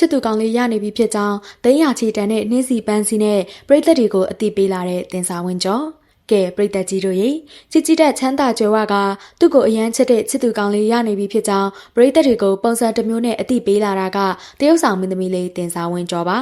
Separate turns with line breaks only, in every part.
ချစ်သူကောင်းလေးရနေပြီဖြစ်ကြောင်းသိန်းရချီတန်တဲ့နှင်းစီပန်းစီနဲ့ပရိသတ်တွေကိုအတိပေးလာတဲ့တင်စာဝင်းကျော်ကဲပရိသတ်ကြီးတို့ရေချစ်ကြည်တဲ့ချမ်းသာကြွယ်ဝကသူ့ကိုအရန်ချစ်တဲ့ချစ်သူကောင်းလေးရနေပြီဖြစ်ကြောင်းပရိသတ်တွေကိုပုံစံတစ်မျိုးနဲ့အတိပေးလာတာကတရုတ်ဆောင်မင်းသမီးလေးတင်စာဝင်းကျော်ပါ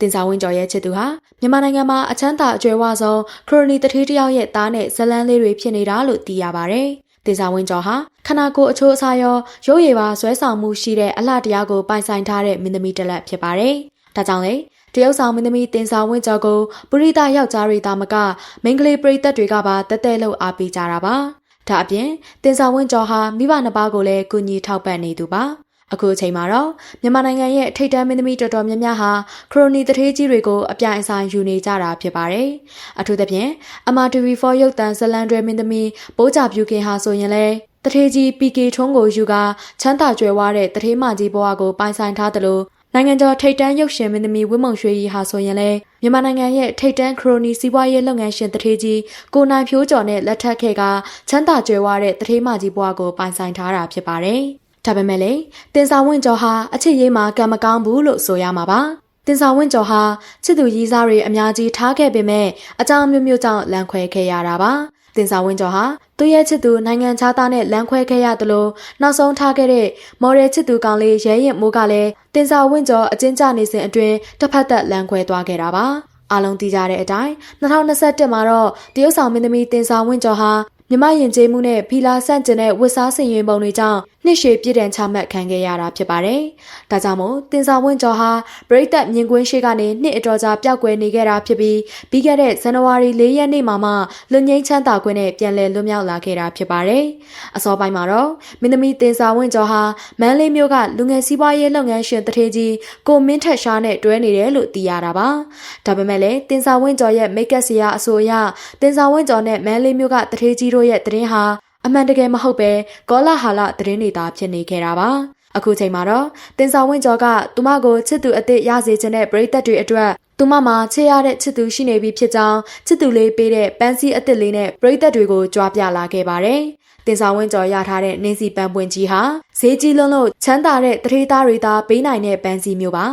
တင်စာဝင်းကျော်ရဲ့ချစ်သူဟာမြန်မာနိုင်ငံမှာအချမ်းသာအကျွယ်ဝဆုံးခရိုနီတထေးတယောက်ရဲ့သားနဲ့ဇလန်းလေးတွေဖြစ်နေတာလို့သိရပါဗျ။ တင်စာဝင်းကျော်ဟာခနာကိုအချိုးအစားရောရုပ်ရည်ပါဆွဲဆောင်မှုရှိတဲ့အလှတရားကိုပိုင်ဆိုင်ထားတဲ့မင်းသမီးတစ်လက်ဖြစ်ပါတယ်။ဒါကြောင့်လေတရုတ်ဆောင်မင်းသမီးတင်စာဝင်းကျော်ကိုပုရိသယောက်ျားတွေသာမကမိန်းကလေးပရိသတ်တွေကပါတက်တက်လို့အားပေးကြတာပါ။ဒါအပြင်တင်စာဝင်းကျော်ဟာမိဘနှစ်ပါးကိုလည်းကူညီထောက်ပံ့နေသူပါ။ အခုအချိန်မှာတော့မြန်မာနိုင်ငံရဲ့ထိပ်တန်းမင်းသမီးတော်တော်များများဟာခရိုနီတထေးကြီးတွေကိုအပြိုင်အဆိုင်ယူနေကြတာဖြစ်ပါတယ်။အထူးသဖြင့်အမာတူဗီ4ရုပ်တံဇလန်တွဲမင်းသမီးပိုးကြပြူခင်ဟာဆိုရင်လည်းတထေးကြီး PK ထုံးကိုယူကာချမ်းသာကြွယ်ဝတဲ့တထေးမကြီးဘဝကိုပိုင်ဆိုင်ထားသလိုနိုင်ငံကျော်ထိပ်တန်းရုပ်ရှင်မင်းသမီးဝင်းမုံရွှေကြီးဟာဆိုရင်လည်းမြန်မာနိုင်ငံရဲ့ထိပ်တန်းခရိုနီစီးပွားရေးလုပ်ငန်းရှင်တထေးကြီးကိုနိုင်ဖြိုးကျော်နဲ့လက်ထပ်ခဲ့ကချမ်းသာကြွယ်ဝတဲ့တထေးမကြီးဘဝကိုပိုင်ဆိုင်ထားတာဖြစ်ပါတယ်။ ဒါပေမဲ့လည်းတင်စာဝင့်ကျော်ဟာအချစ်ရေးမှာကံမကောင်းဘူးလို့ဆိုရမှာပါတင်စာဝင့်ကျော်ဟာချစ်သူရည်စားတွေအများကြီးထားခဲ့ပေမဲ့အကြောင်းမျိုးမျိုးကြောင့်လန့်ခွဲခဲ့ရတာပါတင်စာဝင်းကျော်ဟာသူ့ရဲ့ချစ်သူနိုင်ငံခြားသားနဲ့လမ်းခွဲခဲ့ရတယ်လို့နောက်ဆုံးထားခဲ့တဲ့မော်ရယ်ချစ်သူကောင်လေးရဲရင်မိုးကလည်းတင်စာဝင်းကျော်အကျဉ်းချနေစဉ်အတွင်းတစ်ဖက်သက်လမ်းခွဲသွားခဲ့တာပါအားလုံးသိကြတဲ့အတိုင်း2021မှာတော့တရုတ်ဆောင်မင်းသမီးတင်စာဝင်းကျော်ဟာမြမယဉ်ကျေးမှုနဲ့ဖီလာဆန့်ကျင်တဲ့ဝတ်စားဆင်ရင်ပုံတွေကြောင့် နှစ်ရှည်ပြည်တံချမှတ်ခံခဲ့ရတာဖြစ်ပါတယ်။ဒါကြောင့်မို့တင်စာဝင်းကျော်ဟာပရိသတ်မြင်ကွင်းရှိကနေနှစ်အတော်ကြာပျောက်ကွယ်နေခဲ့တာဖြစ်ပြီးပြီးခဲ့တဲ့ဇန်နဝါရီ၄ရက်နေ့မှာမှလွန်ငင်းချမ်းသာခွင့်နဲ့ပြန်လည်လွတ်မြောက်လာခဲ့တာဖြစ်ပါတယ်။အစောပိုင်းမှာတော့မင်းသမီးတင်စာဝင်းကျော်ဟာမန်းလေးမြို့ကလူငယ်စီးပွားရေးလုပ်ငန်းရှင်တထေးကြီးကိုမင်းထက်ရှားနဲ့တွဲနေတယ်လို့သိရတာပါ။ဒါပေမဲ့လည်းတင်စာဝင်းကျော်ရဲ့မိတ်ကပ်ဆရာအဆိုအရတင်စာဝင်းကျော်နဲ့မန်းလေးမြို့ကတထေးကြီးတို့ရဲ့တရင်ဟာ အမှန်တကယ်မဟုတ်ပဲကောလာဟာလသတင်းတွေသာဖြစ်နေခဲ့တာပါအခုချိန်မှာတော့တင်ဆောင်ဝင်းကျော်ကသူမကိုချစ်သူအစ်စ်ရစေခြင်းတဲ့ပရိသတ်တွေအတွက်သူမမှာချေရတဲ့ချစ်သူရှိနေပြီဖြစ်ကြောင်းချစ်သူလေးပေးတဲ့ပန်းစည်းအစ်စ်လေးနဲ့ပရိသတ်တွေကိုကြွားပြလာခဲ့ပါတယ်တင်ဆောင်ဝင်းကျော်ရထားတဲ့နှင်းစီပန်းပွင့်ကြီးဟာဈေးကြီးလုံးလို့ချမ်းသာတဲ့တထေးသားတွေသာပေးနိုင်တဲ့ပန်းစည်းမျိုးပါ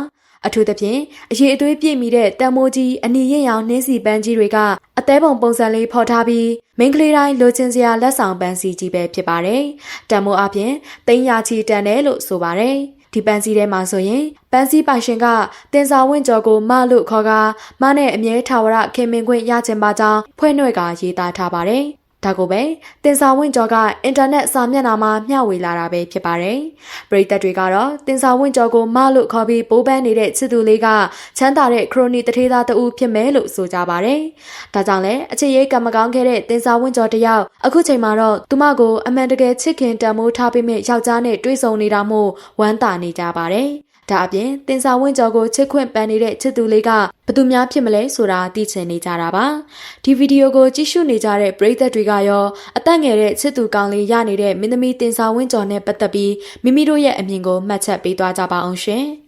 အထူးသဖြင့်အရေးအသွေးပြည့်မီတဲ့တံမိုးကြီးအနီရင်ရောင်နှင်းစီပန်းကြီးတွေကအသေးပုံပုံစံလေးဖော်ထားပြီးမိန်းကလေးတိုင်းလိုချင်စရာလက်ဆောင်ပန်းစီကြီးပဲဖြစ်ပါတယ်။တံမိုးအပြင်တိန်ရာချီတန်တယ်လို့ဆိုပါတယ်။ဒီပန်းစည်းထဲမှာဆိုရင်ပန်းစည်းပိုင်ရှင်ကတင်စာဝင့်ကျော်ကိုမလို့ခေါ်ကာမနဲ့အမြဲထာဝရခင်မင်ခွင့်ရချင်ပါကြောင်းဖွဲ့နှဲ့ကရေးသားထားပါတယ်။ ဒါကိုပဲတင်စာဝင့်ကျော်ကအင်တာနက်စာမျက်နှာမှာမျှဝေလာတာပဲဖြစ်ပါတယ်။ပရိသတ်တွေကတော့တင်စာဝင့်ကျော်ကိုမလို့ခေါ်ပြီးပိုးပန်းနေတဲ့ချစ်သူလေးကချမ်းသာတဲ့ခရိုနီတထေးသားတဦးဖြစ်မယ်လို့ဆိုကြပါတယ်။ဒါကြောင့်လည်းအချစ်ရေးကံမကောင်းခဲ့တဲ့တင်စာဝင့်ကျော်တယောက်အခုချိန်မှာတော့သူမကိုအမှန်တကယ်ချစ်ခင်တန်မိုးထားပေးမဲ့ယောက်ျားနဲ့တွေ့ဆုံနေတာမို့ဝမ်းသာနေကြပါတယ်။ ဒါအပြင်တင်စာဝင်းကျော်ကိုချစ်ခွင့်ပန်နေတဲ့ချစ်သူလေးကဘသူများဖြစ်မလဲဆိုတာသိချင်နေကြတာပါဒီဗီဒီယိုကိုကြည့်ရှုနေကြတဲ့ပရိသတ်တွေကရောအသက်ငယ်တဲ့ချစ်သူကောင်းလေးရနေတဲ့မင်းသမီးတင်စာဝင်းကျော်နဲ့ပတ်သက်ပြီးမိမိတို့ရဲ့အမြင်ကိုမှတ်ချက်ပေးသွားကြပါအောင်ရှင်